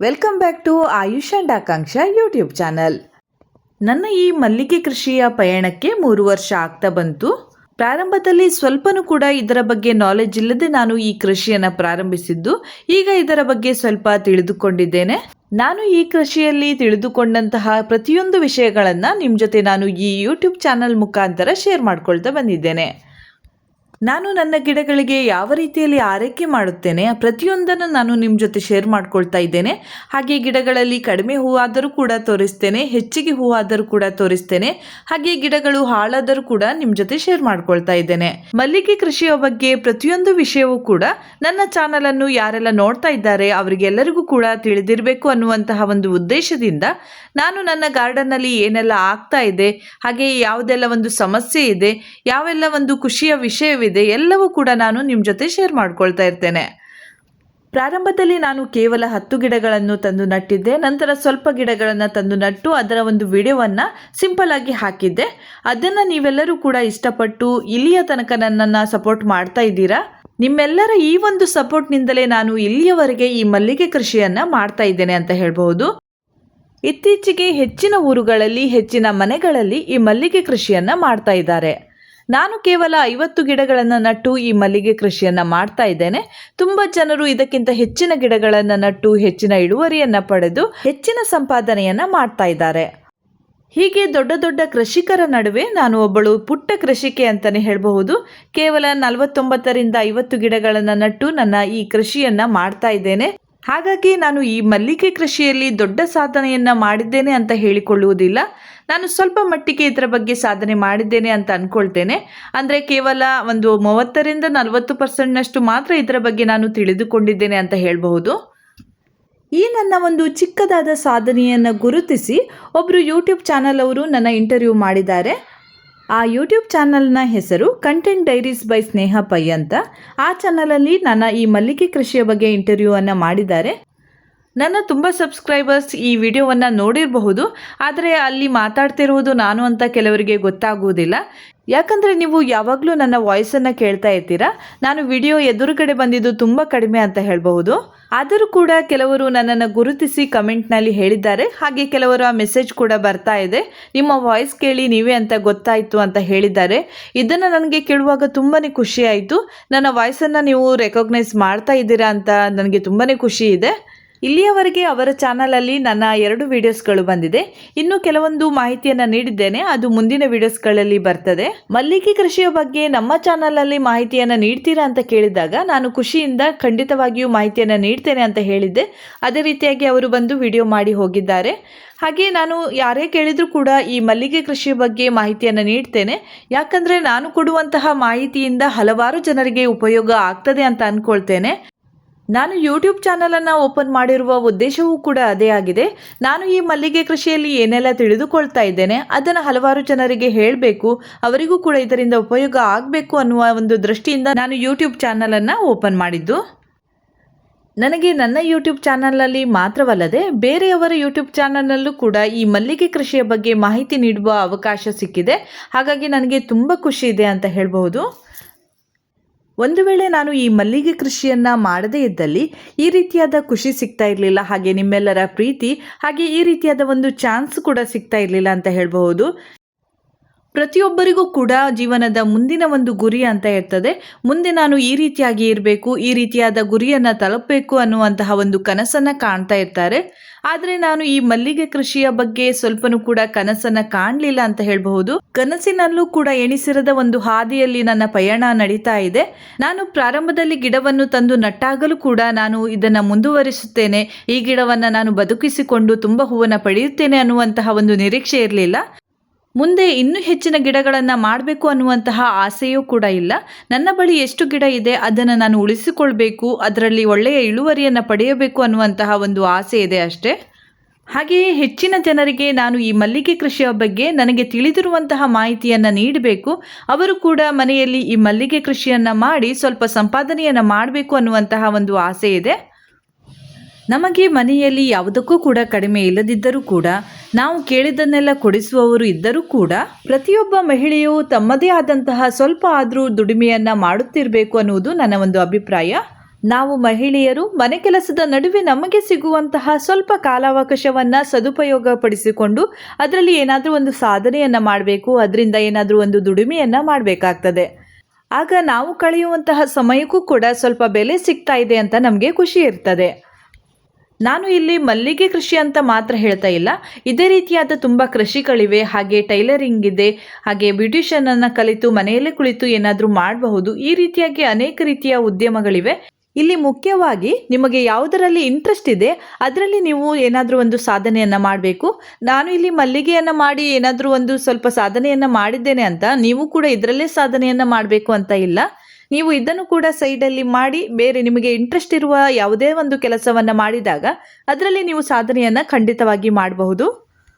Welcome back to Ayush and Akanksha YouTube channel ನನ್ನ ಈ ಮಲ್ಲಿಗೆ ಕೃಷಿಯ ಪಯಣಕ್ಕೆ ಮೂರು ವರ್ಷ ಆಗ್ತಾ ಬಂತು. ಪ್ರಾರಂಭದಲ್ಲಿ ಸ್ವಲ್ಪನೂ ಕೂಡ ಇದರ ಬಗ್ಗೆ ನಾಲೆಜ್ ಇಲ್ಲದೆ ನಾನು ಈ ಕೃಷಿಯನ್ನು ಪ್ರಾರಂಭಿಸಿದ್ದು. ಈಗ ಇದರ ಬಗ್ಗೆ ಸ್ವಲ್ಪ ತಿಳಿದುಕೊಂಡಿದ್ದೇನೆ. ನಾನು ಈ ಕೃಷಿಯಲ್ಲಿ ತಿಳಿದುಕೊಂಡಂತಹ ಪ್ರತಿಯೊಂದು ವಿಷಯಗಳನ್ನು ನಿಮ್ಮ ಜೊತೆ ನಾನು ಈ ಯೂಟ್ಯೂಬ್ ಚಾನಲ್ ಮುಖಾಂತರ ಶೇರ್ ಮಾಡ್ಕೊಳ್ತಾ ಬಂದಿದ್ದೇನೆ. ನಾನು ನನ್ನ ಗಿಡಗಳಿಗೆ ಯಾವ ರೀತಿಯಲ್ಲಿ ಆರೈಕೆ ಮಾಡುತ್ತೇನೆ, ಪ್ರತಿಯೊಂದನ್ನು ನಾನು ನಿಮ್ಮ ಜೊತೆ ಶೇರ್ ಮಾಡ್ಕೊಳ್ತಾ ಇದ್ದೇನೆ. ಹಾಗೆ ಗಿಡಗಳಲ್ಲಿ ಕಡಿಮೆ ಹೂವಾದರೂ ಕೂಡ ತೋರಿಸ್ತೇನೆ, ಹೆಚ್ಚಿಗೆ ಹೂವಾದರೂ ಕೂಡ ತೋರಿಸ್ತೇನೆ. ಹಾಗೆ ಗಿಡಗಳು ಹಾಳಾದರೂ ಕೂಡ ನಿಮ್ಮ ಜೊತೆ ಶೇರ್ ಮಾಡ್ಕೊಳ್ತಾ ಇದ್ದೇನೆ. ಮಲ್ಲಿಗೆ ಕೃಷಿಯ ಬಗ್ಗೆ ಪ್ರತಿಯೊಂದು ವಿಷಯವೂ ಕೂಡ ನನ್ನ ಚಾನಲ್ ಅನ್ನು ಯಾರೆಲ್ಲ ನೋಡ್ತಾ ಇದ್ದಾರೆ, ಅವರಿಗೆಲ್ಲರಿಗೂ ಕೂಡ ತಿಳಿದಿರಬೇಕು ಅನ್ನುವಂತಹ ಒಂದು ಉದ್ದೇಶದಿಂದ ನಾನು ನನ್ನ ಗಾರ್ಡನ್ ಅಲ್ಲಿ ಏನೆಲ್ಲ ಆಗ್ತಾ ಇದೆ, ಹಾಗೆ ಯಾವುದೆಲ್ಲ ಒಂದು ಸಮಸ್ಯೆ ಇದೆ, ಯಾವೆಲ್ಲ ಒಂದು ಖುಷಿಯ ವಿಷಯವಿದೆ ಎಲ್ಲವೂ ಕೂಡ ನಾನು ನಿಮ್ಮ ಜೊತೆ ಶೇರ್ ಮಾಡ್ಕೊಳ್ತಾ ಇರ್ತೇನೆ. ಪ್ರಾರಂಭದಲ್ಲಿ ನಾನು ಕೇವಲ ಹತ್ತು ಗಿಡಗಳನ್ನು ತಂದು ನಟ್ಟಿದ್ದೆ, ನಂತರ ಸ್ವಲ್ಪ ಗಿಡಗಳನ್ನು ತಂದು ನಟ್ಟು ಅದರ ಒಂದು ವಿಡಿಯೋವನ್ನು ಸಿಂಪಲ್ ಆಗಿ ಹಾಕಿದ್ದೆ. ಅದನ್ನು ನೀವೆಲ್ಲರೂ ಕೂಡ ಇಷ್ಟಪಟ್ಟು ಇಲ್ಲಿಯ ತನಕ ನನ್ನನ್ನು ಸಪೋರ್ಟ್ ಮಾಡ್ತಾ ಇದ್ದೀರಾ? ನಿಮ್ಮೆಲ್ಲರ ಈ ಒಂದು ಸಪೋರ್ಟ್ನಿಂದಲೇ ನಾನು ಇಲ್ಲಿಯವರೆಗೆ ಈ ಮಲ್ಲಿಗೆ ಕೃಷಿಯನ್ನು ಮಾಡ್ತಾ ಇದ್ದೇನೆ ಅಂತ ಹೇಳಬಹುದು. ಇತ್ತೀಚೆಗೆ ಹೆಚ್ಚಿನ ಊರುಗಳಲ್ಲಿ, ಹೆಚ್ಚಿನ ಮನೆಗಳಲ್ಲಿ ಈ ಮಲ್ಲಿಗೆ ಕೃಷಿಯನ್ನು ಮಾಡ್ತಾ ಇದ್ದಾರೆ. ನಾನು ಕೇವಲ ಐವತ್ತು ಗಿಡಗಳನ್ನು ನಟ್ಟು ಈ ಮಲ್ಲಿಗೆ ಕೃಷಿಯನ್ನು ಮಾಡ್ತಾ ಇದ್ದೇನೆ. ತುಂಬ ಜನರು ಇದಕ್ಕಿಂತ ಹೆಚ್ಚಿನ ಗಿಡಗಳನ್ನು ನಟ್ಟು ಹೆಚ್ಚಿನ ಇಳುವರಿಯನ್ನು ಪಡೆದು ಹೆಚ್ಚಿನ ಸಂಪಾದನೆಯನ್ನು ಮಾಡ್ತಾ ಇದ್ದಾರೆ. ಹೀಗೆ ದೊಡ್ಡ ದೊಡ್ಡ ಕೃಷಿಕರ ನಡುವೆ ನಾನು ಒಬ್ಬಳು ಪುಟ್ಟ ಕೃಷಿಕೆ ಅಂತಲೇ ಹೇಳಬಹುದು. ಕೇವಲ ನಲವತ್ತೊಂಬತ್ತರಿಂದ ಐವತ್ತು ಗಿಡಗಳನ್ನು ನಟ್ಟು ನನ್ನ ಈ ಕೃಷಿಯನ್ನು ಮಾಡ್ತಾ ಇದ್ದೇನೆ. ಹಾಗಾಗಿ ನಾನು ಈ ಮಲ್ಲಿಗೆ ಕೃಷಿಯಲ್ಲಿ ದೊಡ್ಡ ಸಾಧನೆಯನ್ನು ಮಾಡಿದ್ದೇನೆ ಅಂತ ಹೇಳಿಕೊಳ್ಳುವುದಿಲ್ಲ. ನಾನು ಸ್ವಲ್ಪ ಮಟ್ಟಿಗೆ ಇದರ ಬಗ್ಗೆ ಸಾಧನೆ ಮಾಡಿದ್ದೇನೆ ಅಂತ ಅಂದ್ಕೊಳ್ತೇನೆ ಅಂದರೆ ಕೇವಲ ಒಂದು ಮೂವತ್ತರಿಂದ ನಲವತ್ತು ಪರ್ಸೆಂಟ್ನಷ್ಟು ಮಾತ್ರ ಇದರ ಬಗ್ಗೆ ನಾನು ತಿಳಿದುಕೊಂಡಿದ್ದೇನೆ ಅಂತ ಹೇಳಬಹುದು. ಈ ನನ್ನ ಒಂದು ಚಿಕ್ಕದಾದ ಸಾಧನೆಯನ್ನು ಗುರುತಿಸಿ ಒಬ್ಬರು ಯೂಟ್ಯೂಬ್ ಚಾನಲ್ ಅವರು ನನ್ನ ಇಂಟರ್ವ್ಯೂ ಮಾಡಿದ್ದಾರೆ. ಆ ಯೂಟ್ಯೂಬ್ ಚಾನಲ್ನ ಹೆಸರು content diaries by Sneha Pai ಅಂತ ಆ ಚಾನಲಲ್ಲಿ ನನ್ನ ಈ ಮಲ್ಲಿಗೆ ಕೃಷಿಯ ಬಗ್ಗೆ ಇಂಟರ್ವ್ಯೂ ಅನ್ನು ಮಾಡಿದ್ದಾರೆ. ನನ್ನ ತುಂಬ ಸಬ್ಸ್ಕ್ರೈಬರ್ಸ್ ಈ ವಿಡಿಯೋವನ್ನು ನೋಡಿರಬಹುದು, ಆದರೆ ಅಲ್ಲಿ ಮಾತಾಡ್ತಿರುವುದು ನಾನು ಅಂತ ಕೆಲವರಿಗೆ ಗೊತ್ತಾಗುವುದಿಲ್ಲ. ಯಾಕಂದರೆ ನೀವು ಯಾವಾಗಲೂ ನನ್ನ ವಾಯ್ಸನ್ನು ಕೇಳ್ತಾ ಇರ್ತೀರಾ? ನಾನು ವಿಡಿಯೋ ಎದುರುಗಡೆ ಬಂದಿದ್ದು ತುಂಬ ಕಡಿಮೆ ಅಂತ ಹೇಳಬಹುದು. ಆದರೂ ಕೂಡ ಕೆಲವರು ನನ್ನನ್ನು ಗುರುತಿಸಿ ಕಮೆಂಟ್ನಲ್ಲಿ ಹೇಳಿದ್ದಾರೆ. ಹಾಗೆ ಕೆಲವರು ಆ ಮೆಸೇಜ್ ಕೂಡ ಬರ್ತಾ ಇದೆ. ನಿಮ್ಮ ವಾಯ್ಸ್ ಕೇಳಿ ನೀವೇ ಅಂತ ಗೊತ್ತಾಯಿತು ಅಂತ ಹೇಳಿದ್ದಾರೆ. ಇದನ್ನು ನನಗೆ ಕೇಳುವಾಗ ತುಂಬಾ ಖುಷಿಯಾಯಿತು ನನ್ನ ವಾಯ್ಸನ್ನು ನೀವು ರೆಕಗ್ನೈಸ್ ಮಾಡ್ತಾ ಇದ್ದೀರಾ ಅಂತ ನನಗೆ ತುಂಬಾ ಖುಷಿ ಇದೆ. ಇಲ್ಲಿಯವರೆಗೆ ಅವರ ಚಾನಲಲ್ಲಿ ನನ್ನ ಎರಡು ವಿಡಿಯೋಸ್ಗಳು ಬಂದಿದೆ. ಇನ್ನು ಕೆಲವೊಂದು ಮಾಹಿತಿಯನ್ನು ನೀಡಿದ್ದೇನೆ. ಅದು ಮುಂದಿನ ವಿಡಿಯೋಸ್ಗಳಲ್ಲಿ ಬರ್ತದೆ. ಮಲ್ಲಿಗೆ ಕೃಷಿಯ ಬಗ್ಗೆ ನಮ್ಮ ಚಾನಲಲ್ಲಿ ಮಾಹಿತಿಯನ್ನು ನೀಡ್ತೀರಾ ಅಂತ ಕೇಳಿದಾಗ ನಾನು ಖುಷಿಯಿಂದ ಖಂಡಿತವಾಗಿಯೂ ಮಾಹಿತಿಯನ್ನು ನೀಡ್ತೇನೆ ಅಂತ ಹೇಳಿದ್ದೆ. ಅದೇ ರೀತಿಯಾಗಿ ಅವರು ಬಂದು ವಿಡಿಯೋ ಮಾಡಿ ಹೋಗಿದ್ದಾರೆ. ಹಾಗೆ ನಾನು ಯಾರೇ ಕೇಳಿದರೂ ಕೂಡ ಈ ಮಲ್ಲಿಗೆ ಕೃಷಿಯ ಬಗ್ಗೆ ಮಾಹಿತಿಯನ್ನು ನೀಡ್ತೇನೆ. ಯಾಕಂದರೆ ನಾನು ಕೊಡುವಂತಹ ಮಾಹಿತಿಯಿಂದ ಹಲವಾರು ಜನರಿಗೆ ಉಪಯೋಗ ಆಗ್ತದೆ ಅಂತ ಅಂದ್ಕೊಳ್ತೇನೆ ನಾನು ಯೂಟ್ಯೂಬ್ ಚಾನಲನ್ನು ಓಪನ್ ಮಾಡಿರುವ ಉದ್ದೇಶವೂ ಕೂಡ ಅದೇ ಆಗಿದೆ. ನಾನು ಈ ಮಲ್ಲಿಗೆ ಕೃಷಿಯಲ್ಲಿ ಏನೆಲ್ಲ ತಿಳಿದುಕೊಳ್ತಾ ಇದ್ದೇನೆ, ಅದನ್ನು ಹಲವಾರು ಜನರಿಗೆ ಹೇಳಬೇಕು, ಅವರಿಗೂ ಕೂಡ ಇದರಿಂದ ಉಪಯೋಗ ಆಗಬೇಕು ಅನ್ನುವ ಒಂದು ದೃಷ್ಟಿಯಿಂದ ನಾನು ಯೂಟ್ಯೂಬ್ ಚಾನಲನ್ನು ಓಪನ್ ಮಾಡಿದ್ದು. ನನಗೆ ನನ್ನ ಯೂಟ್ಯೂಬ್ ಚಾನಲಲ್ಲಿ ಮಾತ್ರವಲ್ಲದೆ ಬೇರೆಯವರ ಯೂಟ್ಯೂಬ್ ಚಾನಲ್ನಲ್ಲೂ ಕೂಡ ಈ ಮಲ್ಲಿಗೆ ಕೃಷಿಯ ಬಗ್ಗೆ ಮಾಹಿತಿ ನೀಡುವ ಅವಕಾಶ ಸಿಕ್ಕಿದೆ. ಹಾಗಾಗಿ ನನಗೆ ತುಂಬ ಖುಷಿ ಇದೆ ಅಂತ ಹೇಳಬಹುದು. ಒಂದು ವೇಳೆ ನಾನು ಈ ಮಲ್ಲಿಗೆ ಕೃಷಿಯನ್ನು ಮಾಡದೇ ಇದ್ದಲ್ಲಿ ಈ ರೀತಿಯಾದ ಖುಷಿ ಸಿಗ್ತಾ ಇರಲಿಲ್ಲ, ಹಾಗೆ ನಿಮ್ಮೆಲ್ಲರ ಪ್ರೀತಿ, ಹಾಗೆ ಈ ರೀತಿಯಾದ ಒಂದು ಚಾನ್ಸ್ ಕೂಡ ಸಿಗ್ತಾ ಇರಲಿಲ್ಲ ಅಂತ ಹೇಳಬಹುದು. ಪ್ರತಿಯೊಬ್ಬರಿಗೂ ಕೂಡ ಜೀವನದ ಮುಂದಿನ ಒಂದು ಗುರಿ ಅಂತ ಇರ್ತದೆ. ಮುಂದೆ ನಾನು ಈ ರೀತಿಯಾಗಿ ಇರಬೇಕು, ಈ ರೀತಿಯಾದ ಗುರಿಯನ್ನು ತಲುಪಬೇಕು ಅನ್ನುವಂತಹ ಒಂದು ಕನಸನ್ನು ಕಾಣ್ತಾ ಇರ್ತಾರೆ. ಆದರೆ ನಾನು ಈ ಮಲ್ಲಿಗೆ ಕೃಷಿಯ ಬಗ್ಗೆ ಸ್ವಲ್ಪನೂ ಕೂಡ ಕನಸನ್ನು ಕಾಣಲಿಲ್ಲ ಅಂತ ಹೇಳಬಹುದು. ಕನಸಿನಲ್ಲೂ ಕೂಡ ಎಣಿಸಿರದ ಒಂದು ಹಾದಿಯಲ್ಲಿ ನನ್ನ ಪಯಣ ನಡೀತಾ ಇದೆ. ನಾನು ಪ್ರಾರಂಭದಲ್ಲಿ ಗಿಡವನ್ನು ತಂದು ನಟ್ಟಾಗಲೂ ಕೂಡ ನಾನು ಇದನ್ನು ಮುಂದುವರಿಸುತ್ತೇನೆ. ಈ ಗಿಡವನ್ನು ನಾನು ಬದುಕಿಸಿಕೊಂಡು ತುಂಬ ಹೂವನ್ನು ಪಡೆಯುತ್ತೇನೆ ಅನ್ನುವಂತಹ ಒಂದು ನಿರೀಕ್ಷೆ ಇರಲಿಲ್ಲ. ಮುಂದೆ ಇನ್ನೂ ಹೆಚ್ಚಿನ ಗಿಡಗಳನ್ನು ಮಾಡಬೇಕು ಅನ್ನುವಂತಹ ಆಸೆಯೂ ಕೂಡ ಇಲ್ಲ. ನನ್ನ ಬಳಿ ಎಷ್ಟು ಗಿಡ ಇದೆ, ಅದನ್ನು ನಾನು ಉಳಿಸಿಕೊಳ್ಬೇಕು, ಅದರಲ್ಲಿ ಒಳ್ಳೆಯ ಇಳುವರಿಯನ್ನು ಪಡೆಯಬೇಕು ಅನ್ನುವಂತಹ ಒಂದು ಆಸೆ ಇದೆ ಅಷ್ಟೇ. ಹಾಗೆಯೇ ಹೆಚ್ಚಿನ ಜನರಿಗೆ ನಾನು ಈ ಮಲ್ಲಿಗೆ ಕೃಷಿಯ ಬಗ್ಗೆ ನನಗೆ ತಿಳಿದಿರುವಂತಹ ಮಾಹಿತಿಯನ್ನು ನೀಡಬೇಕು. ಅವರು ಕೂಡ ಮನೆಯಲ್ಲಿ ಈ ಮಲ್ಲಿಗೆ ಕೃಷಿಯನ್ನು ಮಾಡಿ ಸ್ವಲ್ಪ ಸಂಪಾದನೆಯನ್ನು ಮಾಡಬೇಕು ಅನ್ನುವಂತಹ ಒಂದು ಆಸೆ ಇದೆ. ನಮಗೆ ಮನೆಯಲ್ಲಿ ಯಾವುದಕ್ಕೂ ಕೂಡ ಕಡಿಮೆ ಇಲ್ಲದಿದ್ದರೂ ಕೂಡ, ನಾವು ಕೇಳಿದ್ದನ್ನೆಲ್ಲ ಕೊಡಿಸುವವರು ಇದ್ದರೂ ಕೂಡ, ಪ್ರತಿಯೊಬ್ಬ ಮಹಿಳೆಯು ತಮ್ಮದೇ ಆದಂತಹ ಸ್ವಲ್ಪ ಆದರೂ ದುಡಿಮೆಯನ್ನು ಮಾಡುತ್ತಿರಬೇಕು ಅನ್ನುವುದು ನನ್ನ ಒಂದು ಅಭಿಪ್ರಾಯ. ನಾವು ಮಹಿಳೆಯರು, ಮನೆ ಕೆಲಸದ ನಡುವೆ ನಮಗೆ ಸಿಗುವಂತಹ ಸ್ವಲ್ಪ ಕಾಲಾವಕಾಶವನ್ನು ಸದುಪಯೋಗಪಡಿಸಿಕೊಂಡು, ಅದರಲ್ಲಿ ಏನಾದರೂ ಒಂದು ಸಾಧನೆಯನ್ನು ಮಾಡಬೇಕು, ಅದರಿಂದ ಏನಾದರೂ ಒಂದು ದುಡಿಮೆಯನ್ನು ಮಾಡಬೇಕಾಗ್ತದೆ. ಆಗ ನಾವು ಕಳೆಯುವಂತಹ ಸಮಯಕ್ಕೂ ಕೂಡ ಸ್ವಲ್ಪ ಬೆಲೆ ಸಿಗ್ತಾ ಇದೆ ಅಂತ ನಮಗೆ ಖುಷಿ ಇರ್ತದೆ. ನಾನು ಇಲ್ಲಿ ಮಲ್ಲಿಗೆ ಕೃಷಿ ಅಂತ ಮಾತ್ರ ಹೇಳ್ತಾ ಇಲ್ಲ. ಇದೇ ರೀತಿಯಾದ ತುಂಬ ಕೃಷಿಗಳಿವೆ. ಹಾಗೆ ಟೈಲರಿಂಗ್ ಇದೆ. ಹಾಗೆ ಬ್ಯೂಟಿಷಿಯನ್ ಅನ್ನ ಕಲಿತು ಮನೆಯಲ್ಲೇ ಕುಳಿತು ಏನಾದರೂ ಮಾಡಬಹುದು. ಈ ರೀತಿಯಾಗಿ ಅನೇಕ ರೀತಿಯ ಉದ್ಯಮಗಳಿವೆ. ಇಲ್ಲಿ ಮುಖ್ಯವಾಗಿ ನಿಮಗೆ ಯಾವುದರಲ್ಲಿ ಇಂಟ್ರೆಸ್ಟ್ ಇದೆ, ಅದರಲ್ಲಿ ನೀವು ಏನಾದರೂ ಒಂದು ಸಾಧನೆಯನ್ನು ಮಾಡಬೇಕು. ನಾನು ಇಲ್ಲಿ ಮಲ್ಲಿಗೆಯನ್ನು ಮಾಡಿ ಏನಾದರೂ ಒಂದು ಸ್ವಲ್ಪ ಸಾಧನೆಯನ್ನು ಮಾಡಿದ್ದೇನೆ ಅಂತ ನೀವು ಕೂಡ ಇದರಲ್ಲೇ ಸಾಧನೆಯನ್ನು ಮಾಡಬೇಕು ಅಂತ ಇಲ್ಲ. ನೀವು ಇದನ್ನು ಕೂಡ ಸೈಡಲ್ಲಿ ಮಾಡಿ, ಬೇರೆ ನಿಮಗೆ ಇಂಟ್ರೆಸ್ಟ್ ಇರುವ ಯಾವುದೇ ಒಂದು ಕೆಲಸವನ್ನು ಮಾಡಿದಾಗ ಅದರಲ್ಲಿ ನೀವು ಸಾಧನೆಯನ್ನು ಖಂಡಿತವಾಗಿ ಮಾಡಬಹುದು.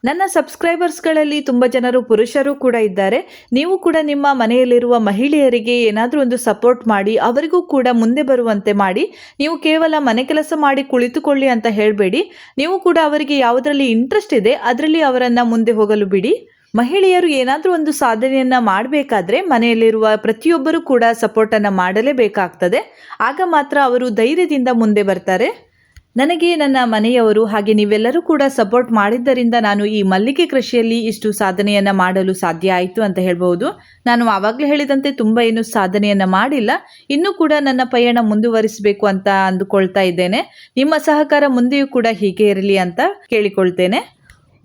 ನನ್ನ ಸಬ್ಸ್ಕ್ರೈಬರ್ಸ್ಗಳಲ್ಲಿ ತುಂಬ ಜನರು ಪುರುಷರು ಕೂಡ ಇದ್ದಾರೆ. ನೀವು ಕೂಡ ನಿಮ್ಮ ಮನೆಯಲ್ಲಿರುವ ಮಹಿಳೆಯರಿಗೆ ಏನಾದರೂ ಒಂದು ಸಪೋರ್ಟ್ ಮಾಡಿ, ಅವರಿಗೂ ಕೂಡ ಮುಂದೆ ಬರುವಂತೆ ಮಾಡಿ, ನೀವು ಕೇವಲ ಮನೆ ಕೆಲಸ ಮಾಡಿ ಕುಳಿತುಕೊಳ್ಳಿ ಅಂತ ಹೇಳಬೇಡಿ. ನೀವು ಕೂಡ ಅವರಿಗೆ ಯಾವುದರಲ್ಲಿ ಇಂಟ್ರೆಸ್ಟ್ ಇದೆ, ಅದರಲ್ಲಿ ಅವರನ್ನು ಮುಂದೆ ಹೋಗಲು ಬಿಡಿ. ಮಹಿಳೆಯರು ಏನಾದರೂ ಒಂದು ಸಾಧನೆಯನ್ನು ಮಾಡಬೇಕಾದ್ರೆ ಮನೆಯಲ್ಲಿರುವ ಪ್ರತಿಯೊಬ್ಬರೂ ಕೂಡ ಸಪೋರ್ಟನ್ನು ಮಾಡಲೇಬೇಕಾಗ್ತದೆ. ಆಗ ಮಾತ್ರ ಅವರು ಧೈರ್ಯದಿಂದ ಮುಂದೆ ಬರ್ತಾರೆ. ನನಗೆ ನನ್ನ ಮನೆಯವರು ಹಾಗೆ ನೀವೆಲ್ಲರೂ ಕೂಡ ಸಪೋರ್ಟ್ ಮಾಡಿದ್ದರಿಂದ ನಾನು ಈ ಮಲ್ಲಿಗೆ ಕೃಷಿಯಲ್ಲಿ ಇಷ್ಟು ಸಾಧನೆಯನ್ನು ಮಾಡಲು ಸಾಧ್ಯ ಆಯಿತು ಅಂತ ಹೇಳ್ಬೋದು ನಾನು ಆವಾಗಲೇ ಹೇಳಿದಂತೆ ತುಂಬ ಏನು ಸಾಧನೆಯನ್ನು ಮಾಡಿಲ್ಲ. ಇನ್ನೂ ಕೂಡ ನನ್ನ ಪಯಣ ಮುಂದುವರಿಸಬೇಕು ಅಂತ ಅಂದುಕೊಳ್ತಾ ಇದ್ದೇನೆ. ನಿಮ್ಮ ಸಹಕಾರ ಮುಂದೆಯೂ ಕೂಡ ಹೀಗೆ ಇರಲಿ ಅಂತ ಕೇಳಿಕೊಳ್ತೇನೆ.